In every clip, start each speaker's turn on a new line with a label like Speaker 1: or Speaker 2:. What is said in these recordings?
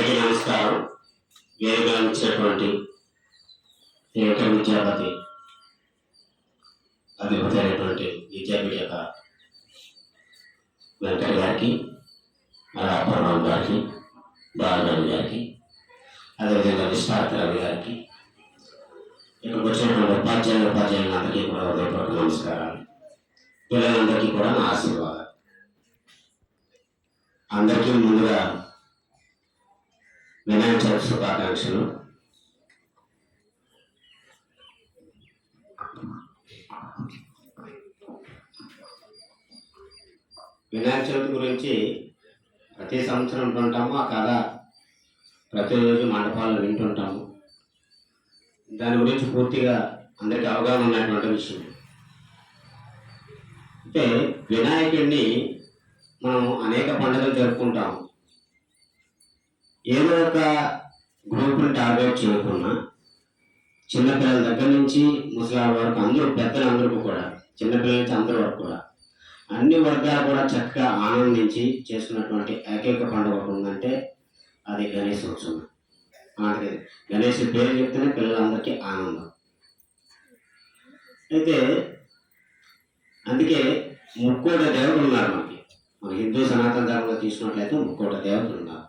Speaker 1: అందరికీ నమస్కారం వేరుగా ఇచ్చినటువంటి ఏక విద్యాపతి అధిపతి అయినటువంటి విద్యాపీఠ యొక్క వెంకట గారికి అరాపరరావు గారికి బాలరావు గారికి అదేవిధంగా విశ్వార్థ రవి గారికి ఇక్కడికి వచ్చినటువంటి ఉపాధ్యాయులు ఉపాధ్యాయులందరికీ కూడా హృదయపూర్వక నమస్కారాలు. పిల్లలందరికీ కూడా నా ఆశీర్వాదాలు. అందరికీ ముందుగా వినాయక చవితి శుభాకాంక్షలు. వినాయక చవితి గురించి ప్రతి సంవత్సరం వింటుంటాము ఆ కథ ప్రతిరోజు మండపాల్లో వింటుంటాము. దాని గురించి పూర్తిగా అందరికీ అవగాహన ఉన్నటువంటి విషయం. అంటే వినాయకుడిని మనం అనేక పండుగలు జరుపుకుంటాము. ఏదో ఒక గ్రూప్ని టార్గెట్ చేయకుండా చిన్నపిల్లల దగ్గర నుంచి ముసలాళ్ళ వరకు అందరూ పెద్దలు అందరూ కూడా చిన్నపిల్లల నుంచి అందరి వరకు కూడా అన్ని వర్గాలు కూడా చక్కగా ఆనందించి చేసుకున్నటువంటి ఏకైక పండుగ ఒకటి ఉందంటే అది గణేష్ ఉత్సవం. అలాంటిది గణేష్ పేరు చెప్తేనే పిల్లలందరికీ ఆనందం. అయితే అందుకే ముక్కోట దేవతలు ఉన్నారు మనకి. మన హిందూ సనాతన ధర్మంలో తీసుకున్నట్లయితే ముక్కోట దేవతలు ఉన్నారు.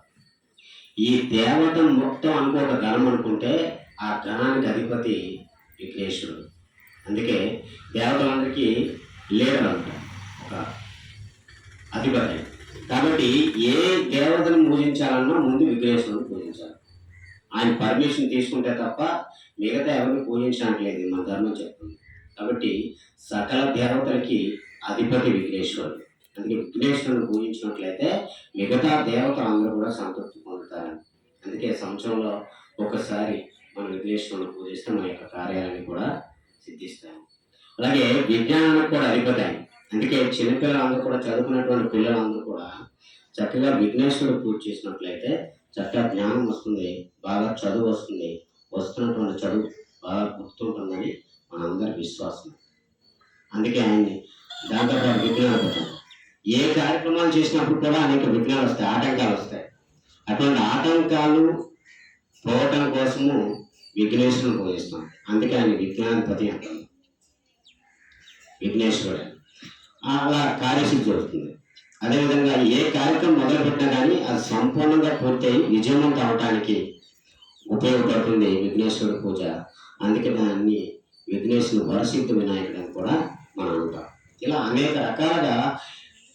Speaker 1: ఈ దేవత మొత్తం అనుకోక గణం అనుకుంటే ఆ గణానికి అధిపతి విఘ్నేశ్వరుడు. అందుకే దేవతలందరికీ లీడర్ అంటారు ఒక అధిపతి. కాబట్టి ఏ దేవతను పూజించాలన్నా ముందు విఘ్నేశ్వరుని పూజించాలి. ఆయన పర్మిషన్ తీసుకుంటే తప్ప మిగతా ఎవరిని పూజించడానికి లేదు మన ధర్మం చెప్తుంది. కాబట్టి సకల దేవతలకి అధిపతి విఘ్నేశ్వరుడు. అందుకే విఘ్నేశ్వరుని పూజించినట్లయితే మిగతా దేవతలు అందరూ కూడా సంతృప్తి అందుకే సంవత్సరంలో ఒకసారి మన విఘ్నేశ్వరుని పూజిస్తే మన యొక్క కార్యాలని కూడా సిద్ధిస్తాము అలాగే విజ్ఞానానికి కూడా అధిపతి అందుకే చిన్నపిల్లలందరూ కూడా చదువుకున్నటువంటి పిల్లలందరూ కూడా చక్కగా విఘ్నేశ్వరుడు పూజ చేసినట్లయితే చక్కగా జ్ఞానం వస్తుంది బాగా చదువు వస్తుంది వస్తున్నటువంటి చదువు బాగా గుర్తుంటుందని మనందరి విశ్వాసం. అందుకే ఆయన్ని దాంతో విఘ్నాలు ఏ కార్యక్రమాలు చేసినప్పుడు కూడా అనేక విఘ్నాలు వస్తాయి ఆటంకాలు వస్తాయి. అటువంటి ఆటంకాలు పోవటం కోసము విఘ్నేశ్వరుని పూజిస్తాం అందుకే ఆయన విజ్ఞానపతి అంటాం విఘ్నేశ్వరుడు. అలా కార్యసిద్ధి జరుగుతుంది. అదేవిధంగా ఏ కార్యక్రమం మొదలుపెట్టినా కానీ అది సంపూర్ణంగా పూర్తయి విజయవంతం అవటానికి ఉపయోగపడుతుంది విఘ్నేశ్వరుడు పూజ. అందుకే దాన్ని విఘ్నేశ్వరుడు వరసిద్ధ వినాయకుడు అని కూడా మనం అంటాం. ఇలా అనేక రకాలుగా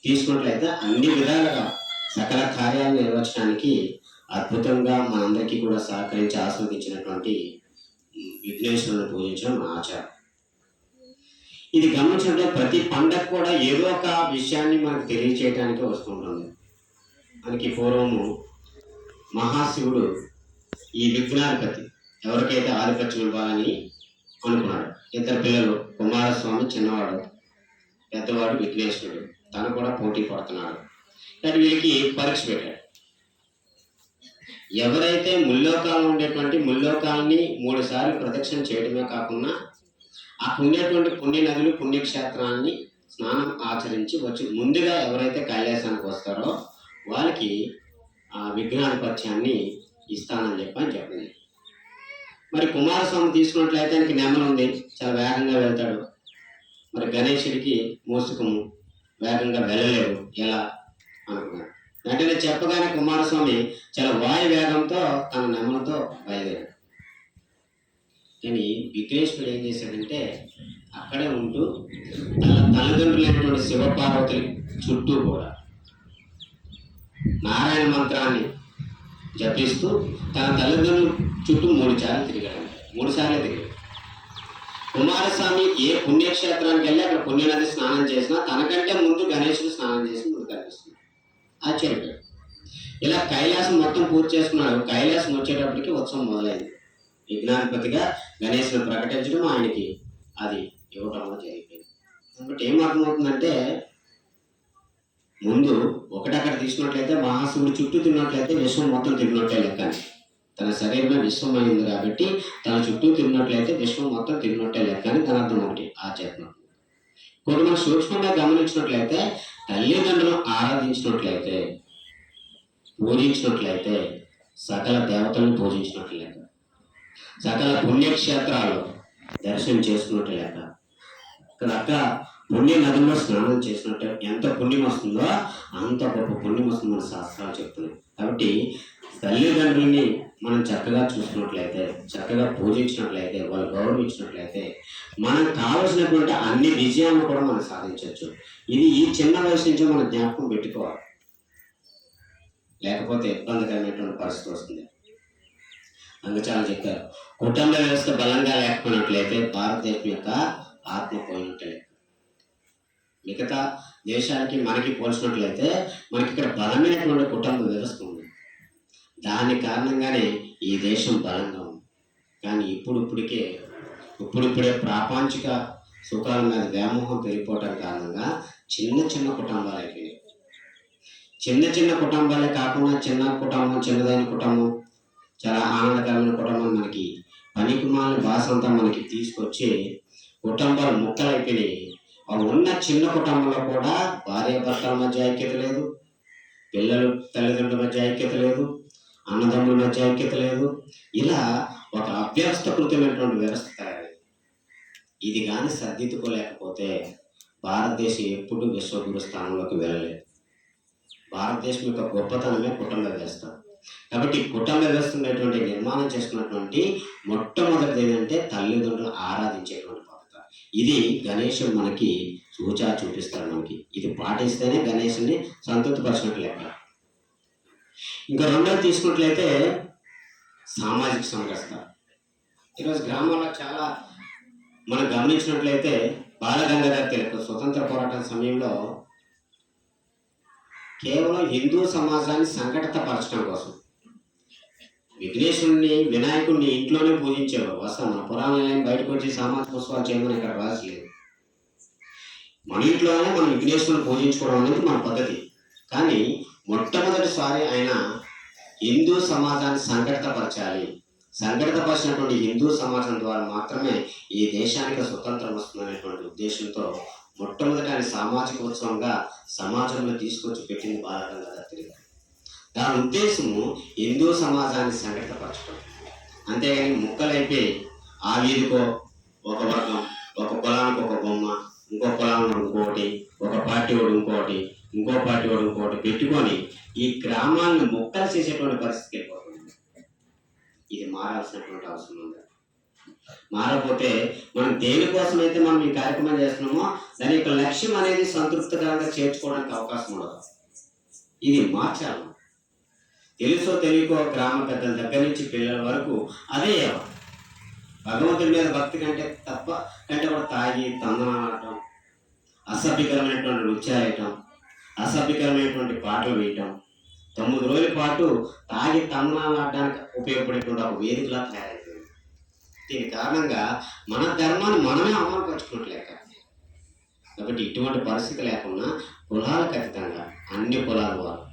Speaker 1: తీసుకున్నట్లయితే అన్ని విధాలుగా సకల కార్యాలు నిర్వహించడానికి అద్భుతంగా మనందరికీ కూడా సహకరించి ఆస్వాదించినటువంటి విఘ్నేశ్వరుని పూజించడం ఆచారం. ఇది గమనించినట్లే ప్రతి పండగ కూడా ఏదో ఒక విషయాన్ని మనకు తెలియచేయడానికి వస్తుంటుంది. మనకి పూర్వము మహాశివుడు ఈ విఘ్నాధిపతి ఎవరికైతే ఆధిపత్యం ఇవ్వాలని అనుకున్నాడు. ఇద్దరు పిల్లలు కుమారస్వామి చిన్నవాడు పెద్దవాడు విఘ్నేశ్వరుడు తను కూడా పోటీ పడుతున్నాడు. కానీ వీళ్ళకి పరీక్ష పెట్టాడు ఎవరైతే ముల్లోకాలు ఉండేటువంటి ముల్లోకాలని మూడు సార్లు ప్రదక్షిణ చేయడమే కాకుండా ఆ పుణ్యటువంటి పుణ్య నదులు పుణ్యక్షేత్రాన్ని స్నానం ఆచరించి వచ్చి ముందుగా ఎవరైతే కైలాసానికి వస్తారో వాళ్ళకి ఆ విఘ్నాధిపత్యాన్ని ఇస్తానని చెప్పని చెప్పింది మరి కుమారస్వామి తీసుకున్నట్లయితే ఆయనకి నెమ్మది ఉంది. చాలా వేగంగా వెళ్తాడు. మరి గణేశుడికి మోసుకము. వేగంగా వెళ్ళలేడు ఎలా? అనుకున్నాడు. వెంటనే చెప్పగానే కుమారస్వామి చాలా వాయు వేగంతో తన నెమ్మలతో బయలుదేరాడు. కానీ విఘ్నేశ్వరుడు ఏం చేశాడంటే అక్కడే ఉంటూ తన తల్లిదండ్రులైనటువంటి శివపార్వతుల చుట్టూ కూడా నారాయణ మంత్రాన్ని జపిస్తూ తన తల్లిదండ్రుల చుట్టూ మూడు సార్లు తిరిగాడు. మూడు సార్లు తిరిగాడు. కుమారస్వామి ఏ పుణ్యక్షేత్రానికి వెళ్ళి అక్కడ పుణ్యనది స్నానం చేసినా తనకంటే ముందు గణేశుడు స్నానం చేసి ముందు కనిపిస్తుంది ఆశ్చర్యపోయాడు ఇలా కైలాసం మొత్తం పూర్తి చేసుకున్నాడు. కైలాసం వచ్చేటప్పటికి ఉత్సవం మొదలైంది. విజ్ఞానపతిగా గణేశుని ప్రకటించడం ఆయనకి అది ఇవ్వటం జరిగిపోయింది కాబట్టి ఏం అర్థమవుతుందంటే ముందు ఒకటక్కడ తీసుకున్నట్లయితే మహాశివుడు చుట్టూ తిన్నట్లయితే విశ్వం మొత్తం తిరిగినట్టే లెక్క తన శరీరమే విశ్వం అయింది కాబట్టి తన చుట్టూ తిరిగినట్లయితే విశ్వం మొత్తం తిరిగినట్టే లెక్క అని తన అర్థం ఒకటి ఆధ్యాత్మం కొన్ని మనం సూక్ష్మంగా గమనించినట్లయితే తల్లిదండ్రులను ఆరాధించినట్లయితే పూజించినట్లయితే సకల దేవతలను పూజించినట్లు సకల పుణ్యక్షేత్రాలు దర్శనం చేసుకున్నట్టు అక్కడ అక్కడ పుణ్య నదుల్లో స్నానం చేసినట్టు ఎంత పుణ్యం వస్తుందో అంత గొప్ప పుణ్యం వస్తుంది మన శాస్త్రాలు చెప్తున్నాయి. కాబట్టి తల్లిదండ్రుల్ని మనం చక్కగా చూసుకున్నట్లయితే చక్కగా పూజించినట్లయితే వాళ్ళు గౌరవించినట్లయితే మనకు కావలసినటువంటి అన్ని విజయాలను కూడా మనం సాధించవచ్చు. ఇది ఈ చిన్న వయసు నుంచి మనం జ్ఞాపకం పెట్టుకోవాలి. లేకపోతే ఇబ్బందికరమైనటువంటి పరిస్థితి వస్తుంది. చాలా చెప్పారు. కుటుంబ వ్యవస్థ బలంగా లేకపోయినట్లయితే భారతదేశం యొక్క ఆత్మ పోయినట్లే మిగతా దేశానికి మనకి పోల్చినట్లయితే మనకి ఇక్కడ బలమైనటువంటి కుటుంబ వ్యవస్థ ఉంది. దాని కారణంగానే ఈ దేశం బలంగా ఉంది. కానీ ఇప్పుడు ఇప్పటికే ఇప్పుడిప్పుడే ప్రాపంచిక సుఖాల మీద వ్యామోహం పెరిగిపోవటం కారణంగా చిన్న చిన్న కుటుంబాలు అయిపోయాయి చిన్న చిన్న కుటుంబాలే కాకుండా చిన్న కుటుంబం చిన్నదైన కుటుంబం చాలా ఆనందకరమైన కుటుంబం మనకి పనికిమాల భాష అంతా మనకి తీసుకొచ్చి కుటుంబాలు ముక్కలైపోయినాయి. వాళ్ళు ఉన్న చిన్న కుటుంబంలో కూడా భార్య భర్తల మధ్య ఐక్యత లేదు. పిల్లలు తల్లిదండ్రుల మధ్య ఐక్యత లేదు. అన్నదమ్ముల మధ్య ఐక్యత లేదు. ఇలా ఒక అవ్యవస్థకృతమైనటువంటి వ్యవస్థ తయారైంది. ఇది కానీ సర్దిద్దుకోలేకపోతే భారతదేశం ఎప్పుడు విశ్వగురు స్థానంలోకి వెళ్ళలేదు. భారతదేశం యొక్క గొప్పతనమే కుటుంబ వ్యవస్థ. కాబట్టి కుటుంబ వ్యవస్థ నిర్మాణం చేసుకున్నటువంటి మొట్టమొదటిది ఏంటంటే తల్లిదండ్రులు ఆరాధించేటువంటి ఇది గణేశుడు మనకి సూచా చూపిస్తాడు మనకి. ఇది పాటిస్తేనే గణేశుని సంతృప్తిపరిచినట్లు లెక్క. ఇంకా రెండోది తీసుకున్నట్లయితే సామాజిక సంఘర్షణ ఈరోజు గ్రామాల్లో చాలా మనం గమనించినట్లయితే బాలగంగాధర్ తిలక్ స్వతంత్ర పోరాటం సమయంలో కేవలం హిందూ సమాజాన్ని సంఘటితపరచడం కోసం విఘ్నేశ్వరుని వినాయకుడిని ఇంట్లోనే పూజించేవారు వస్తాం మన పురాణాలయం బయటకు వచ్చి సామాజిక పుష్పాలు చేయమని ఇక్కడ రాసలేదు మన ఇంట్లోనే మనం విఘ్నేశ్వరుని పూజించుకోవడం అనేది మన పద్ధతి. కానీ మొట్టమొదటిసారి ఆయన హిందూ సమాజాన్ని సంఘటితపరచాలి. సంఘటితపరిచినటువంటి హిందూ సమాజం ద్వారా మాత్రమే ఈ దేశానికి స్వతంత్రం వస్తుందనేటువంటి ఉద్దేశంతో మొట్టమొదటి ఆయన సామాజిక ఉత్సవంగా సమాజంలో తీసుకొచ్చి పెట్టింది బాలగంగాధర తిరిగి దాని ఉద్దేశము హిందూ సమాజాన్ని సంఘటితపరచడం అంతేగాని ముక్కలైతే ఆ వీధికో ఒక వర్గం ఒక కులానికి ఒక బొమ్మ ఇంకో కులానికి ఇంకోటి ఒక పార్టీ వాడు ఇంకోటి ఇంకో పార్టీ వాడు ఇంకోటి పెట్టుకొని ఈ గ్రామాలను ముక్కలు చేసేటువంటి పరిస్థితికి వెళ్ళిపోతుంది ఇది మారాల్సినటువంటి అవసరం ఉంది. మారకపోతే మనం దేనికోసం అయితే మనం ఈ కార్యక్రమం చేస్తున్నామో దాని యొక్క లక్ష్యం అనేది సంతృప్తికరంగా చేర్చుకోవడానికి అవకాశం ఉండదు. ఇది మార్చాలి. తెలుసో తెలియకో గ్రామ పెద్దల దగ్గర నుంచి పిల్లల వరకు అదే ఎవరు భగవంతుడి మీద భక్తి కంటే తప్ప కంటే కూడా తాగి తందనాడటం అసభ్యకరమైనటువంటి నృత్యాలు అసభ్యకరమైనటువంటి పాటలు వేయటం తొమ్మిది రోజుల పాటు తాగి తందనాడడానికి ఉపయోగపడేటువంటి ఒక వేదికలా తయారైపోయింది. దీని కారణంగా మన ధర్మాన్ని మనమే అమలుపరుచుకున్నట్లేక. కాబట్టి ఇటువంటి పరిస్థితి లేకుండా కులాలకు అతీతంగా అన్ని కులాల వారు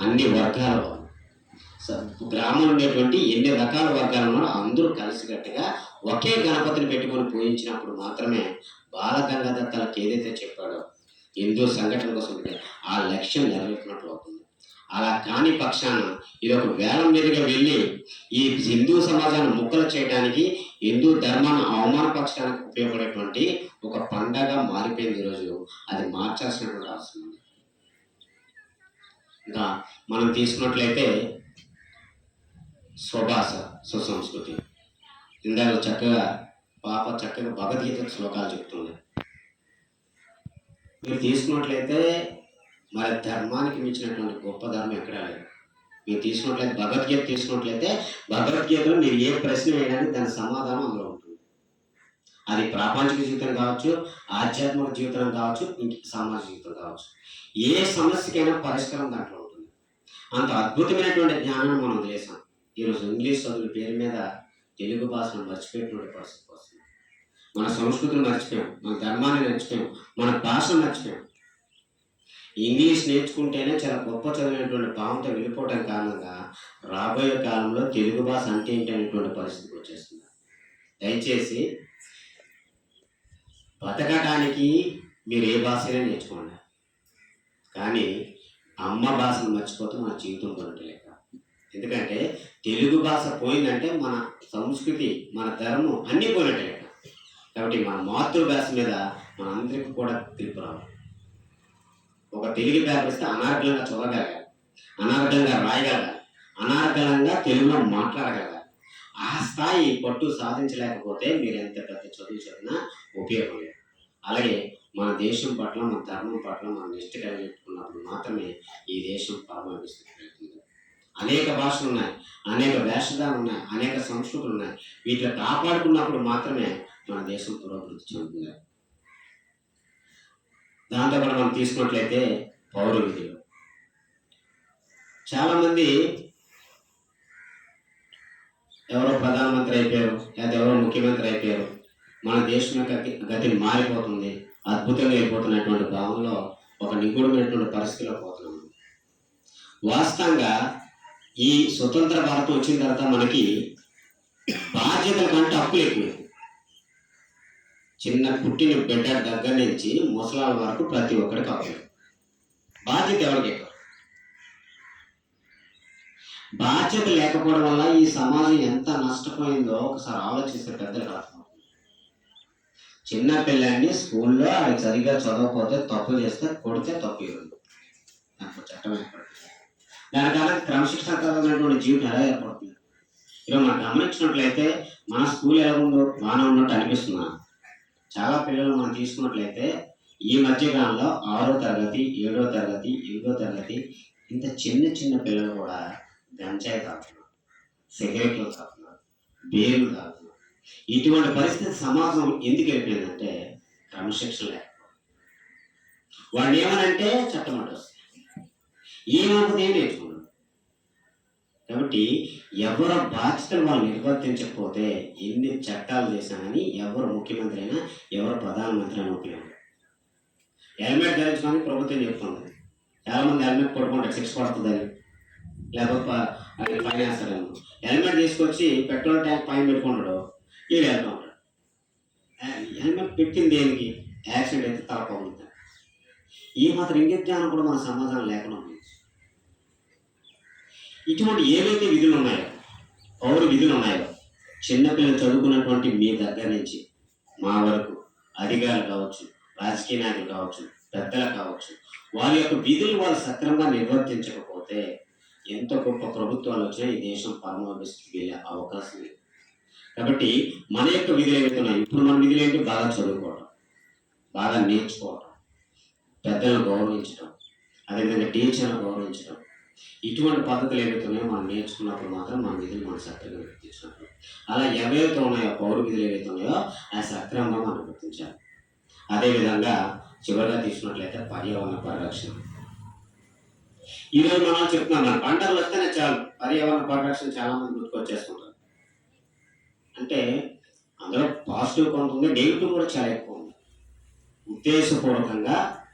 Speaker 1: అన్ని వర్గాల. వాళ్ళు స- గ్రామంలో ఉండేటువంటి ఎన్ని రకాల వర్గాలు ఉన్నారో అందరూ కలిసికట్టుగా ఒకే గణపతిని పెట్టుకొని పూజించినప్పుడు మాత్రమే బాలగంగాధర్ తనకు ఏదైతే చెప్పాడో హిందూ సంఘటన కోసం ఆ లక్ష్యం నెరవేర్చినట్లు అవుతుంది. అలా కాని పక్షాన ఇది ఒక వేలం మీదుగా వెళ్ళి ఈ హిందూ సమాజాన్ని ముక్కలు చేయడానికి హిందూ ధర్మాన్ని పక్షానికి ఉపయోగపడేటువంటి ఒక పండగ మారిపోయింది ఈరోజు. అది మార్చాల్సినటువంటి అవసరం ఉంది. ఇంకా మనం తీసుకున్నట్లయితే స్వభాష సుసంస్కృతి ఇందాక చక్కగా పాప చక్కగా భగవద్గీత శ్లోకాలు చెప్తుంది. మీరు తీసుకున్నట్లయితే మరి ధర్మానికి మించినటువంటి గొప్ప ధర్మం ఎక్కడా లేదు. మీరు తీసుకున్నట్లయితే భగవద్గీత తీసుకున్నట్లయితే భగవద్గీతలో మీరు ఏ ప్రశ్న వేయడానికి దాని సమాధానం అందులో ఉంటుంది. అది ప్రాపంచిక జీవితం కావచ్చు ఆధ్యాత్మిక జీవితం కావచ్చు సామాజిక జీవితం కావచ్చు. ఏ సమస్యకైనా పరిష్కారం దాంట్లో ఉంటుంది. అంత అద్భుతమైనటువంటి జ్ఞానాన్ని మనం వదిలేసాం. ఈరోజు ఇంగ్లీష్ చదువుల పేరు మీద తెలుగు భాషను మర్చిపోయేటువంటి పరిస్థితి వస్తుంది. మన సంస్కృతిని మర్చిపోయాం మన ధర్మాన్ని మర్చిపోయాం మన భాషను మర్చిపోయాం. ఇంగ్లీష్ నేర్చుకుంటేనే చాలా గొప్ప చదివినటువంటి భావంతో వెళ్ళిపోవడం కారణంగా రాబోయే కాలంలో తెలుగు భాష అంటే ఏంటి అనేటువంటి పరిస్థితికి వచ్చేస్తుంది దయచేసి బతకడానికి మీరు ఏ భాషైనా నేర్చుకోండి. కానీ అమ్మ భాషను మర్చిపోతే మన జీవితం కొనట్లేక ఎందుకంటే తెలుగు భాష పోయిందంటే మన సంస్కృతి మన ధర్మం అన్నీ పోయినట్టే కాబట్టి మన మాతృభాష మీద మన అందరికీ కూడా తీర్పు రావాలి. ఒక తెలుగు పేపర్ ఇస్తే అనార్గళంగా చదవగలగాలి అనార్గళంగా రాయగలగాలి అనార్గళంగా తెలుగులో మాట్లాడగలగాలి. ఆ స్థాయి పట్టు సాధించలేకపోతే మీరు ఎంత పెద్ద చదువు చదివినా ఉపయోగం లేదు. అలాగే మన దేశం పట్ల మన ధర్మం పట్ల మన నిష్ట కలిగినప్పుడు మాత్రమే ఈ దేశం పరమవిస్తుంది అనేక భాషలు ఉన్నాయి అనేక వేషధాలు ఉన్నాయి అనేక సంస్కృతులు ఉన్నాయి. వీటిని కాపాడుకున్నప్పుడు మాత్రమే మన దేశం పురోభివృద్ధి చెందుతుంది. దాంతో కూడా మనం తీసుకున్నట్లయితే పౌర విధులు చాలామంది ఎవరో ప్రధానమంత్రి అయిపోయారు లేదా ఎవరో ముఖ్యమంత్రి అయిపోయారు. మన దేశం యొక్క గతి- మారిపోతుంది అద్భుతంగా అయిపోతున్నటువంటి భావంలో ఒక నిగూఢమైనటువంటి పరిస్థితిలో పోతున్నాం. వాస్తవంగా ఈ స్వతంత్ర భారతం వచ్చిన తర్వాత మనకి బాధ్యతల కంటే అప్పులు ఎక్కువ. చిన్న పుట్టిన బిడ్డ దగ్గర నుంచి ముసలాల వరకు ప్రతి ఒక్కరికి అప్పులు బాధ్యత ఎవరికి ఎక్కువ? బాధ్యత లేకపోవడం వల్ల ఈ సమాజం ఎంత నష్టపోయిందో ఒకసారి ఆలోచిస్తే పెద్దలు అర్థం చిన్న పిల్లాన్ని స్కూల్లో అది సరిగ్గా చదవకపోతే తప్పు చేస్తే కొడితే తప్పు ఇవ్వండి నాకు చట్టం ఏర్పడుతుంది. దానికన్నా క్రమశిక్షణకరమైనటువంటి జీవితం ఎలా ఏర్పడుతుంది? ఈరోజు మనం గమనించినట్లయితే మన స్కూల్ ఎలా ఉందో బాగానే ఉన్నట్టు అనిపిస్తున్నా చాలా పిల్లలు మనం తీసుకున్నట్లయితే ఈ మధ్య కాలంలో ఆరో తరగతి ఏడో తరగతి ఎనిమిదో తరగతి ఇంత చిన్న చిన్న పిల్లలు కూడా గంజాయి తాగుతున్నారు సిగరెట్లు తాగుతున్నారు బీర్లు తాగుతున్నారు ఇటువంటి పరిస్థితి సమాజం ఎందుకు వెళ్ళిపోయిందంటే క్రమశిక్షణ లేకపోవడం. వాడిని ఏమనంటే చట్టం అడ్డు ఈ ఏమవుతుంది ఏం నేర్చుకున్నాడు కాబట్టి ఎవరు బాధ్యతలు వాళ్ళు నిర్వర్తించకపోతే ఎన్ని చట్టాలు చేసినా కానీ ఎవరు ముఖ్యమంత్రి అయినా ఎవరు ప్రధానమంత్రి అయినా ఉపయోగం హెల్మెట్ ధరించుకొని ప్రభుత్వం చెప్తుంది. చాలా మంది హెల్మెట్ కొట్టుకుంటారు శిక్ష పడుతుందని. లేకపోతే ప- అది ఫైన్ హెల్మెట్ తీసుకొచ్చి పెట్రోల్ ట్యాంక్ పైన పెట్టుకుంటాడు. వీడు వెళ్తూ ఉంటాడు హెల్మెట్ పెట్టింది దేనికి? యాక్సిడెంట్ అయితే తల ఈ మాత్రం ఇంగిత జ్ఞానం కూడా మన సమాజం లేకుండా ఉంది. ఇటువంటి ఏవైతే విధులు ఉన్నాయో పౌర విధులు ఉన్నాయో చిన్నపిల్లలు చదువుకున్నటువంటి మీ దగ్గర నుంచి మా వరకు అధికారులు కావచ్చు రాజకీయ నాయకులు కావచ్చు పెద్దలు కావచ్చు వారి యొక్క విధులు వాళ్ళు సక్రమంగా నిర్వర్తించకపోతే ఎంత గొప్ప ప్రభుత్వాలు వచ్చినా ఈ దేశం పరమాభిస్థితికి వెళ్ళే అవకాశం లేదు. కాబట్టి మన యొక్క విధులు ఏమవుతున్నాయి ఇప్పుడు మన విధులు ఏంటి బాగా చదువుకోవడం బాగా నేర్చుకోవడం పెద్దలను గౌరవించడం అదేవిధంగా టీచర్లను గౌరవించడం ఇటువంటి పద్ధతులు ఏవైతున్నాయో మనం నేర్చుకున్నప్పుడు మాత్రం మన విధులు మన సక్రమంగా గుర్తించినప్పుడు. అలా ఎవరైతే ఉన్నాయో పౌర విధులు ఏవైతే ఉన్నాయో ఆ సక్రమంగా మనం గుర్తించాలి. అదేవిధంగా చివరిగా తీసుకున్నట్లయితే పర్యావరణ పరిరక్షణ. ఈరోజు మనం చెప్తున్నాం మన పంటలు వస్తేనే చాలు. పర్యావరణ పరిరక్షణ చాలా మంది గుర్తుకొచ్చేసుకుంటారు అంటే అందులో పాజిటివ్ కొంత ఉంది నెగిటివ్ కూడా చాలా ఎక్కువ ఉంది. ఉద్దేశపూర్వకంగా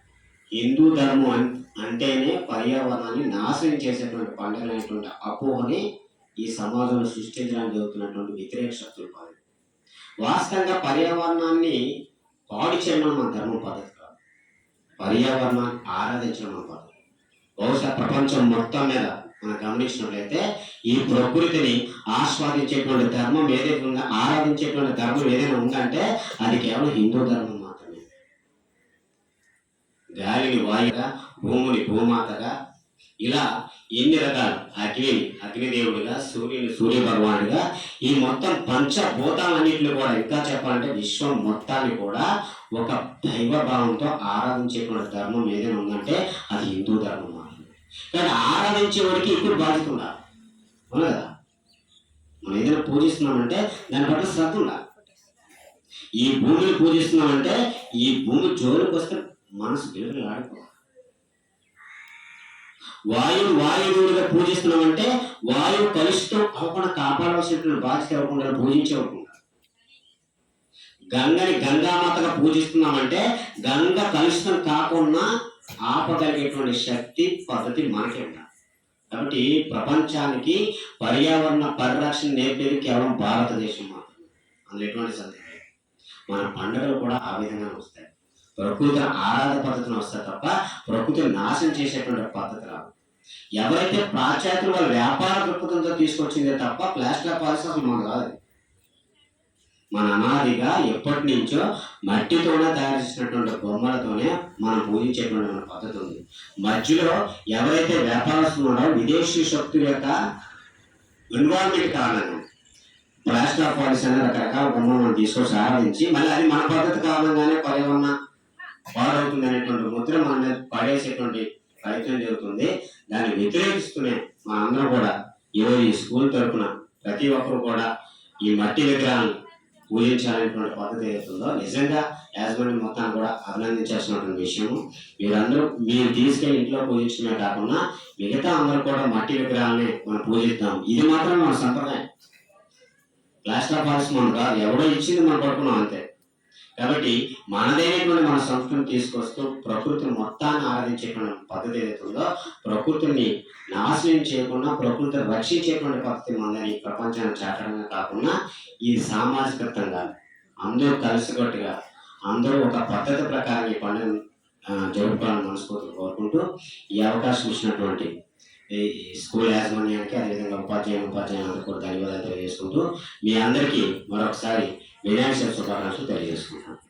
Speaker 1: హిందూ ధర్మం అంటేనే పర్యావరణాన్ని నాశనం చేసేటువంటి పండుగలైనటువంటి అపోహని ఈ సమాజంలో సృష్టించడానికి జరుగుతున్నటువంటి వ్యతిరేక శక్తులు పాలు వాస్తవంగా పర్యావరణాన్ని పాడు చేయడం మన ధర్మం పద్ధతి కాదు. పర్యావరణాన్ని ఆరాధించడం మన పద్ధతి బహుశా ప్రపంచం మొత్తం మీద మనం గమనించినట్లయితే ఈ ప్రకృతిని ఆస్వాదించేటువంటి ధర్మం ఏదైతే ఉందో ఆరాధించేటువంటి ధర్మం ఏదైనా ఉందంటే అది కేవలం హిందూ ధర్మం మాత్రమే. గాలిని వాయుగా భూమిని భూమాతగా ఇలా ఎన్ని రకాలు అగ్నిని అగ్నిదేవుడిగా సూర్యుని సూర్య భగవానుడిగా ఈ మొత్తం పంచభూతాలన్నింటిని కూడా ఇంకా చెప్పాలంటే విశ్వం మొత్తాన్ని కూడా ఒక దైవ భావంతో ఆరాధించేటువంటి ధర్మం ఏదైనా ఉందంటే అది హిందూ ధర్మం కానీ ఆరాధించేవాడికి ఇప్పుడు బాధ్యత ఉండాలి. అవును కదా? మనం ఏదైనా పూజిస్తున్నామంటే దాని పట్ల శ్రద్ధ ఉండాలి. ఈ భూమిని పూజిస్తున్నామంటే ఈ భూమి జోలికి వస్తే మనసు బిల్లు ఆడుకోవాలి. వాయువు వాయువుడిగా పూజిస్తున్నామంటే వాయువు కలుషితం అవ్వకుండా కాపాడవలసినటువంటి బాధ్యత ఇవ్వకుండా పూజించే ఇవ్వకుండా గంగని గంగామాతగా పూజిస్తున్నామంటే గంగ కలుషితం కాకుండా ఆపగలిగేటువంటి శక్తి పద్ధతి మనకే ఉండాలి కాబట్టి ప్రపంచానికి పర్యావరణ పరిరక్షణ నేర్పేది కేవలం భారతదేశం మాత్రమే. అందులో ఎటువంటి సందేహం మన పండుగలు కూడా ఆ విధంగా వస్తాయి. ప్రకృతి ఆరాధ పద్ధతిని వస్తాయి తప్ప ప్రకృతిని నాశనం చేసేటువంటి పద్ధతి రావు. ఎవరైతే పాశ్చాత్యుల వాళ్ళ వ్యాపార దృక్పథంతో తీసుకొచ్చిందే తప్ప ప్లాస్టర్ పాలసీ అసలు మన కాదు మన అనాదిగా ఎప్పటి నుంచో మట్టితోనే తయారు చేసినటువంటి బొమ్మలతోనే మనం పూజించేటువంటి పద్ధతి ఉంది. మధ్యలో ఎవరైతే వ్యాపారస్తులు ఉన్నారో విదేశీ శక్తుల యొక్క ఇన్వాల్వ్మెంట్ కారణంగా ప్లాస్టర్ ఆఫ్ పాలిస్ అనే రకరకాల బొమ్మలు మనం తీసుకొచ్చి ఆరాధించి మళ్ళీ అది మన పద్ధతి కారణంగానే పర్యావరణ పాడవుతుంది అనేటువంటి ముద్ర మన మీద పడేసేటువంటి ప్రయత్నం జరుగుతుంది. దాన్ని వ్యతిరేకిస్తూనే మా అందరం కూడా ఈరోజు ఈ స్కూల్ తరఫున ప్రతి ఒక్కరు కూడా ఈ మట్టి విగ్రహాలను పూజించాలనేటువంటి పద్ధతి ఏదైతుందో నిజంగా యాజమాన్యం మొత్తాన్ని కూడా అభినందించాల్సినటువంటి విషయము. మీరందరూ మీరు తీసుకెళ్ళి ఇంట్లో పూజించడమే కాకుండా మిగతా అందరూ కూడా మట్టి విగ్రహాలని మనం పూజిద్దాం. ఇది మాత్రం మన సంప్రదాయం. ప్లాస్టర్ ఆఫ్ పారిస్ మనం కాదు ఎవడో ఇచ్చింది మనం పడుకున్నాం అంతే. కాబట్టి మనదైనటువంటి మన సంస్కృతిని తీసుకొస్తూ ప్రకృతి మొత్తాన్ని ఆరాధించేటువంటి పద్ధతి ఏదైతుందో ప్రకృతిని నాశనం చేయకుండా ప్రకృతిని రక్షించేటువంటి పద్ధతి మనదని ప్రపంచాన్ని చాటడమే కాకుండా ఇది సామాజికతంగా అందరూ కలిసికట్టుగా అందరూ ఒక పద్ధతి ప్రకారం ఈ పండుగ జరుపుకోవాలని మనస్ఫూర్తిగా కోరుకుంటూ ఈ అవకాశం ఇచ్చినటువంటి ఈ స్కూల్ యాజమాన్యానికి అదేవిధంగా ఉపాధ్యాయులు ఉపాధ్యాయులందరూ కూడా ధన్యవాదాలు తెలియజేసుకుంటూ మీ అందరికీ మరొకసారి వినాయక శుభాకాంక్షలు తెలియజేసుకుంటాను